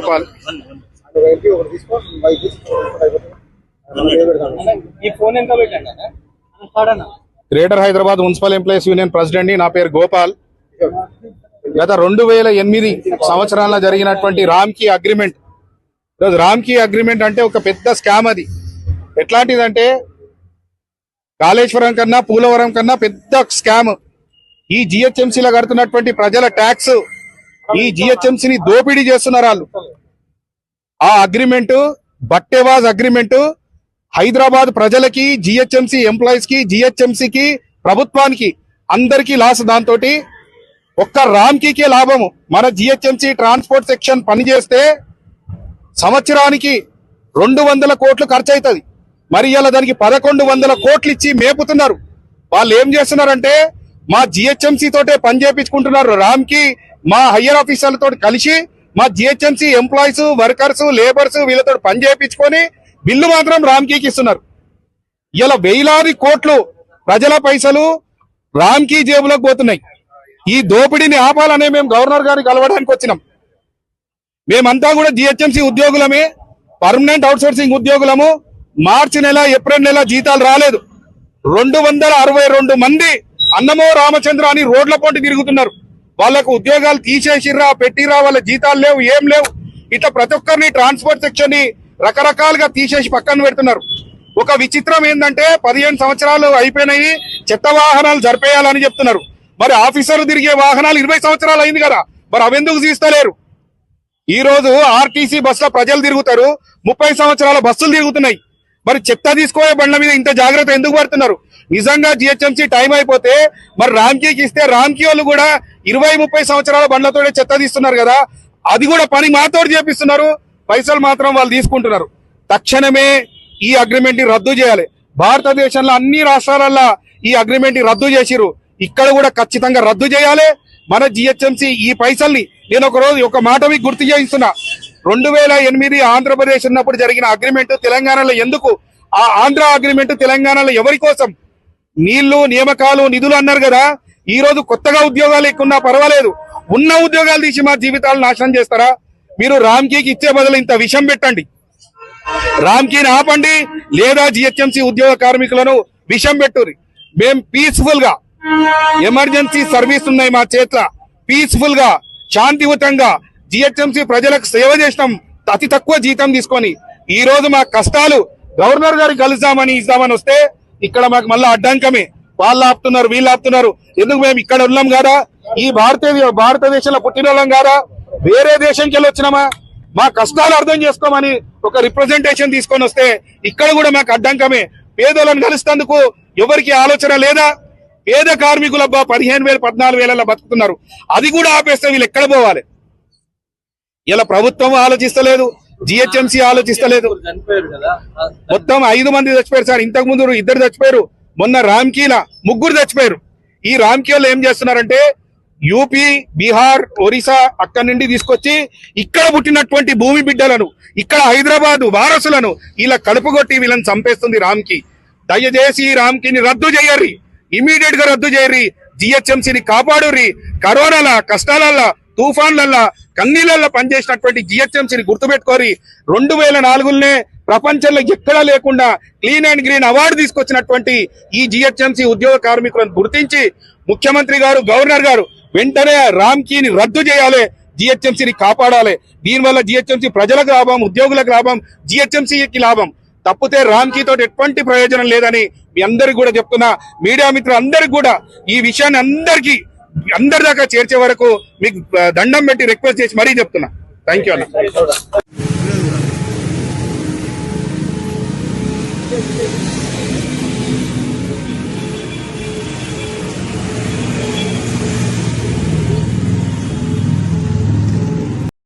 గోపాల్. ఈ ఫోన్ ఎంత పెట్టండి అన్న? Greater Hyderabad municipal employees union ప్రెసిడెంట్ని నా పేరు గోపాల్. గత రెండు వేల ఎనిమిది సంవత్సరాల్లో జరిగినటువంటి రామ్కీ అగ్రిమెంట్. ఈరోజు రామ్కీ అగ్రిమెంట్ అంటే ఒక పెద్ద స్కామ్ అది. ఎట్లాంటిదంటే కాళేశ్వరం కన్నా పూలవరం కన్నా పెద్ద స్కామ్. ఈ జిహెచ్ఎంసీలో కడుతున్నటువంటి ప్రజల ట్యాక్స్ ఈ జిహెచ్ఎంసీని దోపిడీ చేస్తున్నారు వాళ్ళు. ఆ అగ్రిమెంటు బట్టేవాజ్ అగ్రిమెంట్ హైదరాబాద్ ప్రజలకి జిహెచ్ఎంసీ ఎంప్లాయీస్కి జిహెచ్ఎంసీకి ప్రభుత్వానికి అందరికీ లాస్ దాంతో ఒక్క రామ్కీకే లాభము. మన జిహెచ్ఎంసీ ట్రాన్స్పోర్ట్ సెక్షన్ పనిచేస్తే సంవత్సరానికి రెండు వందల కోట్లు ఖర్చు అవుతుంది మరి ఇలా దానికి పదకొండు వందల కోట్లు ఇచ్చి మేపుతున్నారు. వాళ్ళు ఏం చేస్తున్నారంటే మా జిహెచ్ఎంసీ తోటే పని చేపించుకుంటున్నారు. రామ్కి మా హయ్యర్ ఆఫీసర్లతో కలిసి మా జిహెచ్ఎంసీ ఎంప్లాయీస్ వర్కర్స్ లేబర్స్ వీళ్ళతో పని చేయించుకొని బిల్లు మాత్రం రామ్కీకి ఇస్తున్నారు. ఇలా వేలాది కోట్లు ప్రజల పైసలు రామ్కీ జేబులోకి పోతున్నాయి. ఈ దోపిడీని ఆపాలనే మేము గవర్నర్ గారికి కలవడానికి వచ్చినాం. మేమంతా కూడా జిహెచ్ఎంసీ ఉద్యోగులమే పర్మనెంట్ అవుట్సోర్సింగ్ ఉద్యోగులము. మార్చి నెల ఏప్రిల్ నెల జీతాలు రాలేదు. రెండు వందల అరవై రెండు మంది అన్నమో రామచంద్ర అని రోడ్ల పొంటి తిరుగుతున్నారు. వాళ్ళకు ఉద్యోగాలు తీసేసిర్రా పెట్టిరా వాళ్ళ జీతాలు లేవు ఏం లేవు. ఇట్లా ప్రతి ఒక్కరిని ట్రాన్స్పోర్ట్ సెక్షన్ని రకరకాలుగా తీసేసి పక్కన పెడుతున్నారు. ఒక విచిత్రం ఏంటంటే పదిహేను సంవత్సరాలు అయిపోయినాయి చెత్త వాహనాలు జరిపేయాలని చెప్తున్నారు. మరి ఆఫీసర్లు తిరిగే వాహనాలు ఇరవై సంవత్సరాలు అయింది కదా మరి అవెందుకు తీస్తలేరు? ఈ రోజు ఆర్టీసీ బస్సులో ప్రజలు తిరుగుతారు ముప్పై సంవత్సరాల బస్సులు తిరుగుతున్నాయి. మరి చెత్త తీసుకునే బండ్ల మీద ఇంత జాగ్రత్త ఎందుకు పడుతున్నారు? నిజంగా జిహెచ్ఎంసీ టైం అయిపోతే మరి రామ్కీకి ఇస్తే రామ్కీ వాళ్ళు కూడా ఇరవై ముప్పై సంవత్సరాల బండ్లతోనే చెత్త తీస్తున్నారు కదా అది కూడా పని మాతో చేపిస్తున్నారు పైసలు మాత్రం వాళ్ళు తీసుకుంటున్నారు. తక్షణమే ఈ అగ్రిమెంట్ని రద్దు చేయాలి. భారతదేశంలో అన్ని రాష్ట్రాలలో ఈ అగ్రిమెంట్ని రద్దు చేసిరు ఇక్కడ కూడా ఖచ్చితంగా రద్దు చేయాలి. మన జిహెచ్ఎంసీ ఈ పైసల్ని నేను ఒక రోజు ఒక మాట మీకు గుర్తు చేయిస్తున్నా. రెండు వేల ఎనిమిది ఆంధ్రప్రదేశ్ ఉన్నప్పుడు జరిగిన అగ్రిమెంట్ తెలంగాణలో ఎందుకు? ఆ ఆంధ్ర అగ్రిమెంట్ తెలంగాణలో ఎవరి కోసం? నీళ్ళు నియామకాలు నిధులు అన్నారు కదా. ఈ రోజు కొత్తగా ఉద్యోగాలు ఎక్కున్నా పర్వాలేదు. ఉన్న ఉద్యోగాలు తీసి మా జీవితాలు నాశనం చేస్తారా? మీరు రామ్కీకి ఇచ్చే బదులు ఇంత విషం పెట్టండి. రామ్కీని ఆపండి. లేదా జిహెచ్ఎంసీ ఉద్యోగ కార్మికులను విషం పెట్టుర్రి. మేం పీస్ఫుల్గా ఎమర్జెన్సీ సర్వీస్ ఉన్నాయి మా చేతిలో. పీస్ఫుల్గా శాంతియుతంగా జిహెచ్ఎంసీ ప్రజలకు సేవ చేసినాం. అతి తక్కువ జీతం తీసుకొని ఈ రోజు మా కష్టాలు గవర్నర్ గారికి కలుద్దామని ఇద్దామని వస్తే ఇక్కడ మాకు మళ్ళీ అడ్డంకమే. వాళ్ళు ఆపుతున్నారు వీళ్ళు ఆపుతున్నారు. ఎందుకు మేము ఇక్కడ ఉన్నాం కదా? ఈ భారతీయ భారతదేశంలో పుట్టిన వాళ్ళం కదా? వేరే దేశంకి వెళ్ళి వచ్చినామా? మా కష్టాలు అర్థం చేసుకోమని ఒక రిప్రజెంటేషన్ తీసుకొని వస్తే ఇక్కడ కూడా మాకు అడ్డంకమే. పేదలను కలుస్తేందుకు ఎవరికి ఆలోచన లేదా? పేద కార్మికులబ్బా పదిహేను వేలు పద్నాలుగు వేలలో బతుకుతున్నారు. అది కూడా ఆపేస్తే వీళ్ళు ఎక్కడ పోవాలి? ఇలా ప్రభుత్వం ఆలోచిస్తలేదు జిహెచ్ఎంసీ ఆలోచిస్తలేదు. మొత్తం ఐదు మంది చచ్చిపోయారు సార్. ఇంతకు ముందు ఇద్దరు చచ్చిపోయారు. మొన్న రామ్కీల ముగ్గురు చచ్చిపోయారు. ఈ రామ్కీలో ఏం చేస్తున్నారంటే యూపీ బీహార్ ఒరిస్సా అక్కడి నుండి తీసుకొచ్చి ఇక్కడ పుట్టినటువంటి భూమి బిడ్డలను ఇక్కడ హైదరాబాద్ వారసులను ఇలా కడుపు కొట్టి వీళ్ళని చంపేస్తుంది రామ్కి. దయచేసి ఈ రామ్కీని రద్దు చేయర్రి ఇమీడియట్గా రద్దు చేయర్రి జిహెచ్ఎంసీని కాపాడుర్రి. కరోనాల కష్టాలల్లా తుఫాన్లల్లా కన్నీళ్ళల్లో పనిచేసినటువంటి జిహెచ్ఎంసీని గుర్తుపెట్టుకోరి రెండు వేల నాలుగులోనే ప్రపంచంలో ఎక్కడా లేకుండా క్లీన్ అండ్ గ్రీన్ అవార్డు తీసుకొచ్చినటువంటి ఈ జిహెచ్ఎంసీ ఉద్యోగ కార్మికులను గుర్తించి ముఖ్యమంత్రి గారు గవర్నర్ గారు వెంటనే రామ్కీని రద్దు చేయాలి జిహెచ్ఎంసీని కాపాడాలి. దీనివల్ల జిహెచ్ఎంసీ ప్రజలకు లాభం ఉద్యోగులకు లాభం జిహెచ్ఎంసీకి లాభం. తప్పితే రామ్కీ తోటి ఎటువంటి ప్రయోజనం లేదని మీ అందరికి కూడా చెప్తున్నా. మీడియా మిత్రులు అందరికి కూడా ఈ విషయాన్ని అందరికీ అందరి దాకా చేర్చే వరకు మీకు దండం పెట్టి రిక్వెస్ట్ చేసి మరీ చెప్తున్నా. థ్యాంక్ యూ అన్న.